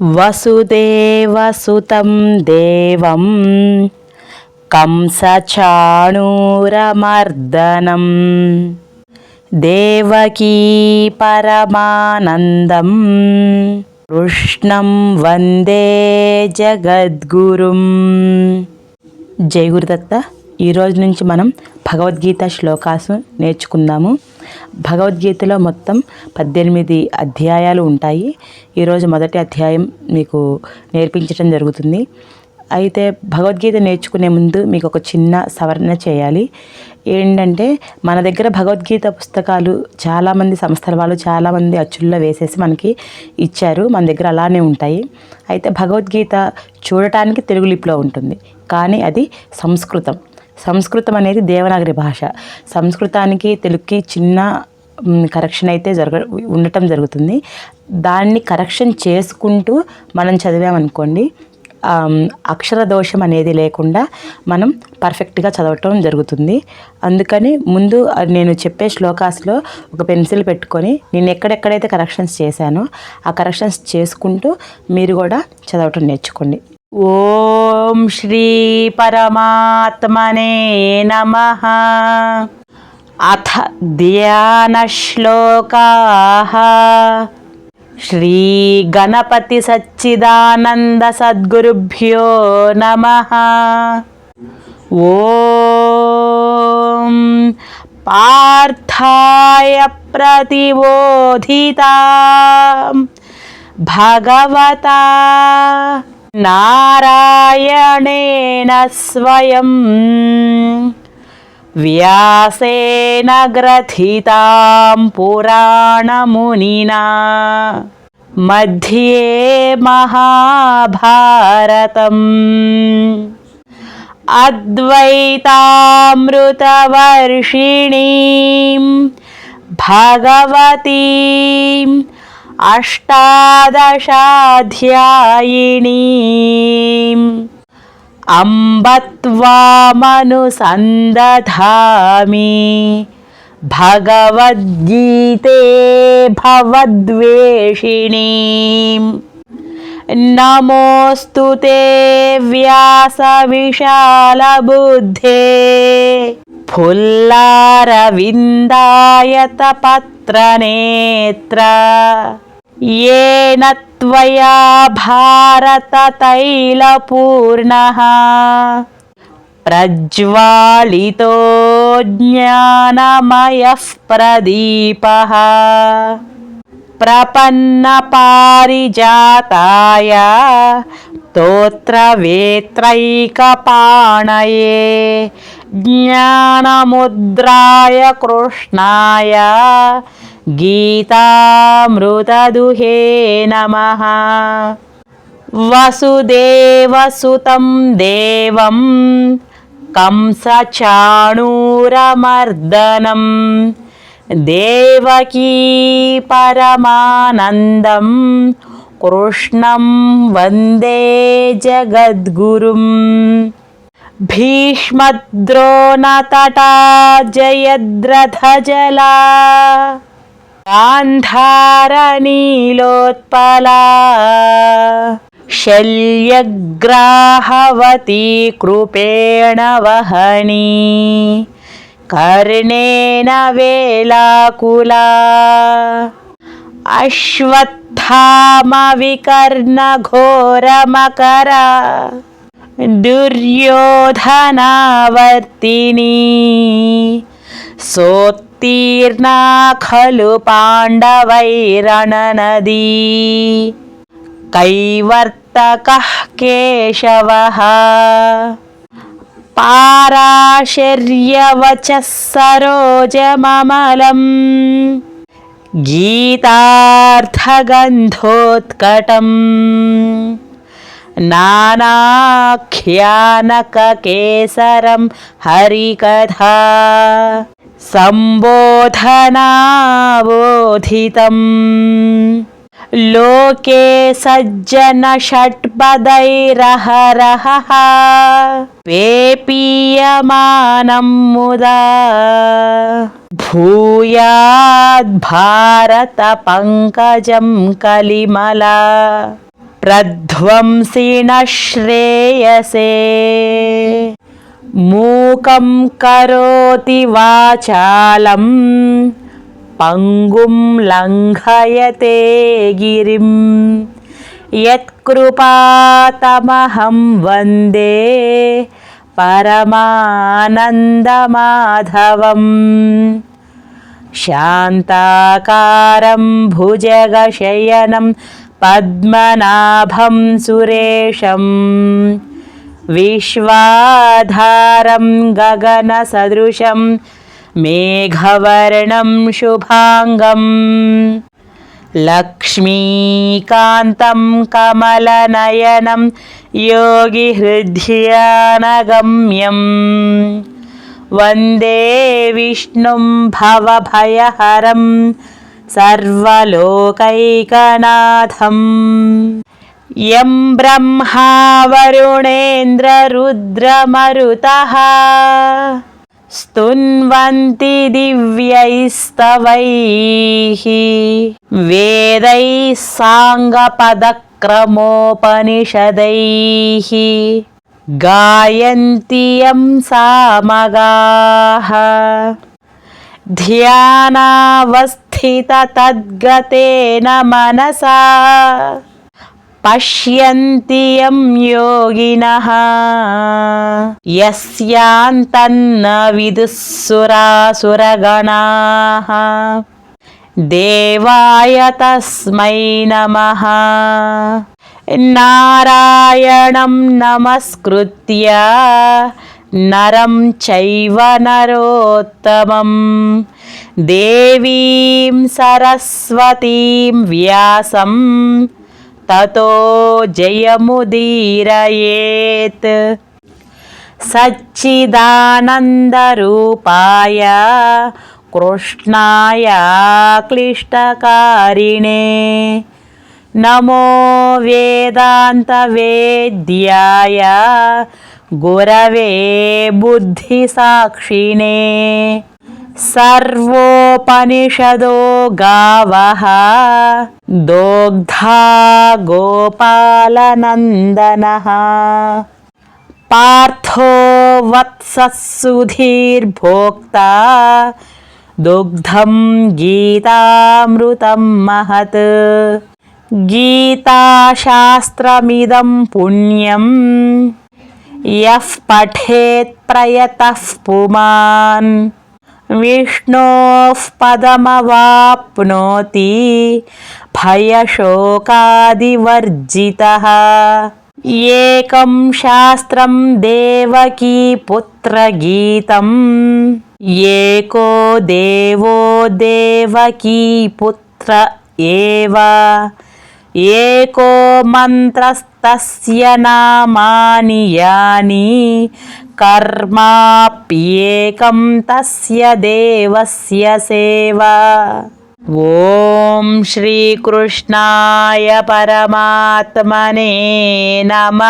वसुदेवसुतं देवं कंसचाणूरमर्दनं। देवकी परमानन्दम् కృష్ణం వందే జగద్గురుం. జై గురుదత్త. ఈరోజు నుంచి మనం భగవద్గీత శ్లోకాసు నేర్చుకుందాము. భగవద్గీతలో మొత్తం పద్దెనిమిది అధ్యాయాలు ఉంటాయి. ఈరోజు మొదటి అధ్యాయం మీకు నేర్పించడం జరుగుతుంది. అయితే భగవద్గీత నేర్చుకునే ముందు మీకు ఒక చిన్న సవరణ చేయాలి. ఏంటంటే మన దగ్గర భగవద్గీత పుస్తకాలు చాలామంది సంస్థల వాళ్ళు చాలామంది అచ్చుల్లో వేసేసి మనకి ఇచ్చారు. మన దగ్గర అలానే ఉంటాయి. అయితే భగవద్గీత చూడటానికి తెలుగు లిపిలో ఉంటుంది. కానీ అది సంస్కృతం. సంస్కృతం అనేది దేవనాగరి భాష. సంస్కృతానికి తెలుగుకి చిన్న కరెక్షన్ అయితే జరగ ఉండటం జరుగుతుంది. దాన్ని కరెక్షన్ చేసుకుంటూ మనం చదివామనుకోండి అక్షర దోషం అనేది లేకుండా మనం పర్ఫెక్ట్గా చదవటం జరుగుతుంది. అందుకని ముందు నేను చెప్పే శ్లోకాస్లో ఒక పెన్సిల్ పెట్టుకొని నేను ఎక్కడెక్కడైతే కరెక్షన్స్ చేశానో ఆ కరెక్షన్స్ చేసుకుంటూ మీరు కూడా చదవటం నేర్చుకోండి. ఓం శ్రీ పరమాత్మనే నమ. అథ ధ్యానశ్లోకా శ్రీ గణపతి సచ్చిదానంద సద్గురుభ్యో నమ. ఓం పార్థాయ ప్రతిబోధిత. భగవత నారాయణేన స్వయం. व्यासेन ग्रथितां पुराणमुनिना। मध्ये महाभारतम्। अद्वैतामृतवर्षिणीं भगवतीम् अष्टादशाध्यायिणीम् अम्ब त्वामनुसन्दधामि भगवद्गीते भवद्वेषिणीम् नमोऽस्तु ते व्यासविशालबुद्धे फुल्लारविन्दायतपत्रनेत्र येन त्वया भारततैलपूर्णः। प्रज्वालितो ज्ञानमयः प्रदीपः। प्रपन्नपारिजाताय स्तोत्रवेत्रैकपाणये ज्ञानमुद्राय कृष्णाय గీతామృతదుహే నమ. వసుదేవసుతం దేవం కంసచాణూరమర్దనం. దేవకీ పరమానందం కృష్ణం వందే జగద్గురుం. భీష్మద్రోణతటా జయద్రథజలా गान्धारनीलोत्पला। शल्यग्राहवती कृपेण वहनी। कर्णेन वेलाकुला। अश्वत्थामविकर्णघोरमकरा। दुर्योधनावर्तिनी। सोत्तीर्णा తీర్ణా ఖలు పాండవైరణనదీ కైవర్తక కేశవ. పారాశర్యవచ సరోజమలం గీతార్థగంధోత్కటం. నానాఖ్యానకకేసరం హరికథా. सम्बोधनावोधितम् लोके सज्जनषट्पदैरहरहः। पेपीयमानं मुदा। भूयाद्भारतपङ्कजं कलिमला। प्रध्वंसिणः श्रेयसे మూకం కరోతి వాచాలం పంగుం లంఘయతే గిరిం. యత్కృపాతమహం వందే పరమానందమాధవం. శాంతాకారం భుజగశయనం పద్మనాభం సురేశం. विश्वाधारं गगनसदृशं मेघवर्णं शुभाङ्गम्। लक्ष्मीकान्तं कमलनयनं योगिहृद्यानगम्यम् वंदे विष्णुं भवभयहरं सर्वलोकैकनाथम्। यं ब्रह्मा वरुणेन्द्ररुद्रमरुतः स्तुन्वन्ति दिव्यैस्तवैः वेदैः साङ्गपदक्रमोपनिषदैः गायन्ति यं सामगाः ध्यानावस्थिततद्गतेन मनसा పశ్యంతి యం యోగినః యస్యాంతన్న విదుస్సురాసురగణాః దేవాయ తస్మై నమః నారాయణం నమస్కృత్య నరం చైవ నరోత్తమం దేవీం సరస్వతీం వ్యాసం తతో జయముదీరయేత్. సచ్చిదానందరూపాయ కృష్ణాయ క్లిష్టకారిణే. నమో వేదాంతవేద్యాయ గురవే బుద్ధిసాక్షిణే సర్వోపనిషదో గావః దోగ్ధా గోపాలనందనః పార్థో వత్ససుధీర్భోక్తా దుగ్ధం గీతామృతం మహత్ గీతాశాస్త్రమిదం పుణ్యం యః పఠేత్ ప్రయతః పుమాన్ విష్ణోః పదమవాప్నోతి భయశోకాదివర్జితः. ఏకం శాస్త్రం దేవకీ పుత్రగీతం ఏకో దేవో దేవకీ పుత్ర ఏవ. ఏకో మంత్రస్తస్య నామాని యాని. కర్మాప్యేకం తస్య దేవస్య సేవ ఓం శ్రీకృష్ణాయ పరమాత్మనే నమ